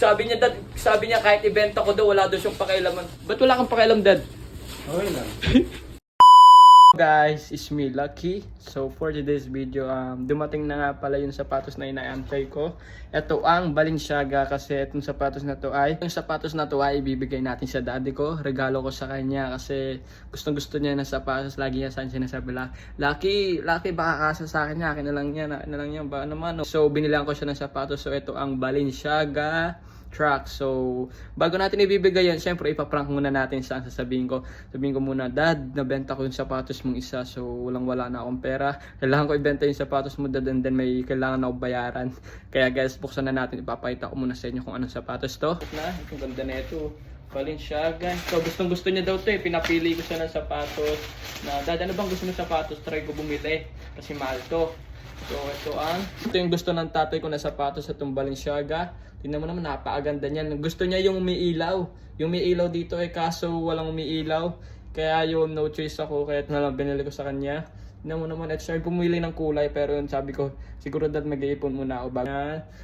Sabi niya, dad, sabi niya kahit ibenta ko daw, wala daw siyang pakialaman. Ba't wala kang pakialam, dad? Okay lang. Guys, it's me, Lucky. So, for today's video, um, dumating na nga pala yung sapatos na inaantay ko. Ito ang Balenciaga kasi itong sapatos na to ay, yung sapatos na to ay ibibigay natin sa daddy ko. Regalo ko sa kanya kasi gustong gusto niya ng sapatos. Lagi niya saan sinasabi lang, Lucky, Lucky, baka kasa sa akin niya. Akin na lang yan, akin na lang yan, ba naman. no?" So, binilang ko siya ng sapatos. So, ito ang Balenciaga track. So, bago natin ibibigay yan, syempre ipaprank muna natin siya. Sasabihin ko, sabihin ko muna, Dad, nabenta ko yung sapatos mong isa. So, walang wala na akong pera. Kailangan ko ibenta yung sapatos mo, Dad, and then may kailangan ako bayaran. Kaya guys, buksan na natin. Ipapakita ko muna sa inyo kung anong sapatos to. Na, ang ganda na ito. Balenciaga. So, gustong gusto niya daw to eh. Pinapili ko siya ng sapatos. Na, Dad, ano bang gusto mo sapatos? Try ko bumili. Kasi mahal to. So, ito ang, ito yung gusto ng tatay ko na sapatos sa itong Balenciaga. Tingnan mo naman, napakaganda niyan. Gusto niya yung umiilaw. Yung umiilaw dito eh, kaso walang umiilaw. Kaya yun, no choice ako. Kaya ito na lang binili ko sa kanya. Tingnan mo naman, at siya pumili ng kulay. Pero yun, sabi ko, siguro dad mag-iipon muna ako bago,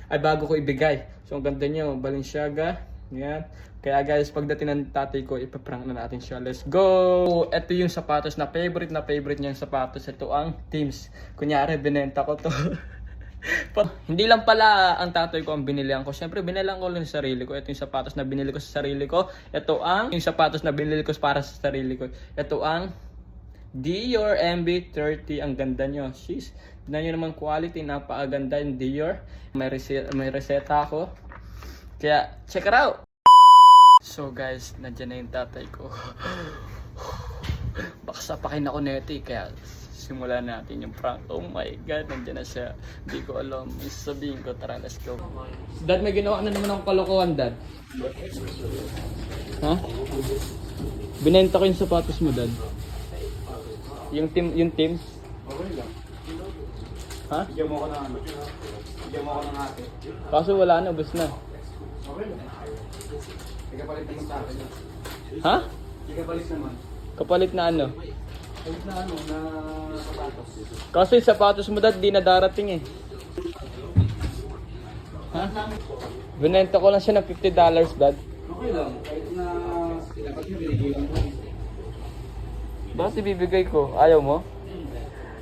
ay, bago ko ibigay. So, ang ganda niya, oh, Balenciaga. Yan. Kaya guys, pagdating ng tatay ko, ipaprank na natin siya. Let's go! Ito yung sapatos na favorite na favorite niyang sapatos. Ito ang Teams. Kunyari, binenta ko to. Hindi lang pala ang tatay ko ang binilihan ko. Siyempre, binilang ko lang sa sarili ko. Ito yung sapatos na binili ko sa sarili ko. Ito ang yung sapatos na binili ko para sa sarili ko. Ito ang Dior MB30. Ang ganda nyo. Sheesh. Tignan nyo naman quality. Napakaganda yung Dior. May, rese- may reseta ako. Kaya, check it out! So guys, nandiyan na yung tatay ko. Baka sapakin ako neto eh, kaya simulan natin yung prank. Oh my god, nandiyan na siya. Hindi ko alam. Sabihin ko, tara, let's go. Dad, may ginawa na naman akong kalokohan, Dad. Ha? Binenta ko yung sapatos mo, Dad. Yung team, yung team. Okay lang. Ha? Bigyan mo ako ng ano. Bigyan mo ako ng ate. Kaso wala na, ubos na. Okay lang. Tiga palit din sa akin. Ha? Tiga palit naman. Kapalit na ano? Palit na ano, na sapatos. Kasi yung sapatos mo, Dad, di na darating eh. Ha? Binenta ko lang siya ng $50, Dad. Okay lang. Kahit na dapat nyo binigilan mo. Bakit ibibigay ko? Ayaw mo?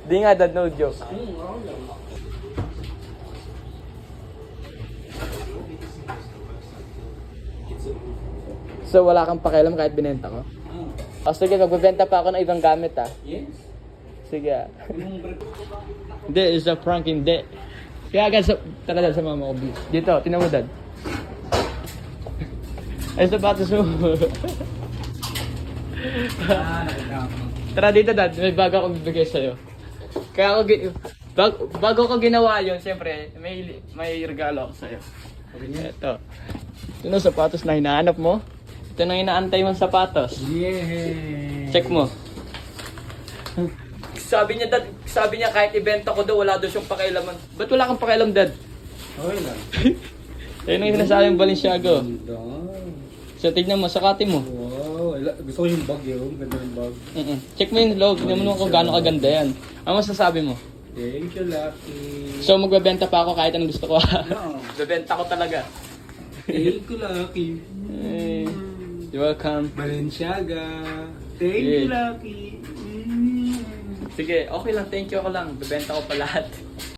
Di nga, Dad, no joke. Hmm, okay lang. So, wala kang pakialam kahit binenta ko? Hmm. O sige, magbebenta pa ako ng ibang gamit ah. Yes. Sige ah. Hindi, it's a prank, hindi. Kaya agad, sa, tara dad, sa mama ko, please. Dito, tinan mo dad. Ay, sapatos mo. Tara dito dad, may bago akong bibigay sa'yo. Kaya ako, gi- bag, bago ko ginawa yun, siyempre, may, may regalo ako sa'yo. Ito. Ito na sapatos na hinahanap mo. Ito na inaantay mong sapatos. Yeah. Check mo. Sabi niya, dad, sabi niya kahit ibenta ko daw, wala daw siyang pakialaman. Ba't wala kang pakialam, dad? Okay lang. Ayun ang sinasabi ng Balenciaga. Ganda. So, tignan mo, sakati mo. Wow. Gusto ko yung bag yun. Ganda yung bag. Mm-mm. Check mo yung loob, tignan mo naman kung gaano kaganda yan. Ano masasabi mo? Thank you, Lucky. So, magbebenta pa ako kahit anong gusto ko. No. Bebenta ko talaga. Thank you, Lucky. You're welcome. Balenciaga. Thank you, Lucky. Mm. Sige, okay lang, thank you ako lang. Bebenta ko pa lahat.